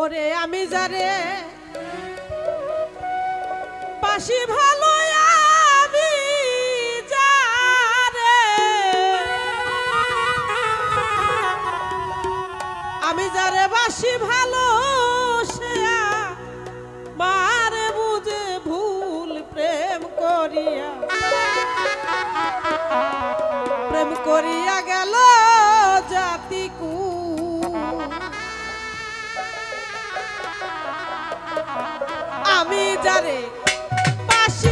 ওরে আমি যারে পাশি ভালো আমি যারে। বাসি ভালো মারে বুঝে ভুল প্রেম করিয়া। প্রেম করিয়া গেল আমি জানি বাসি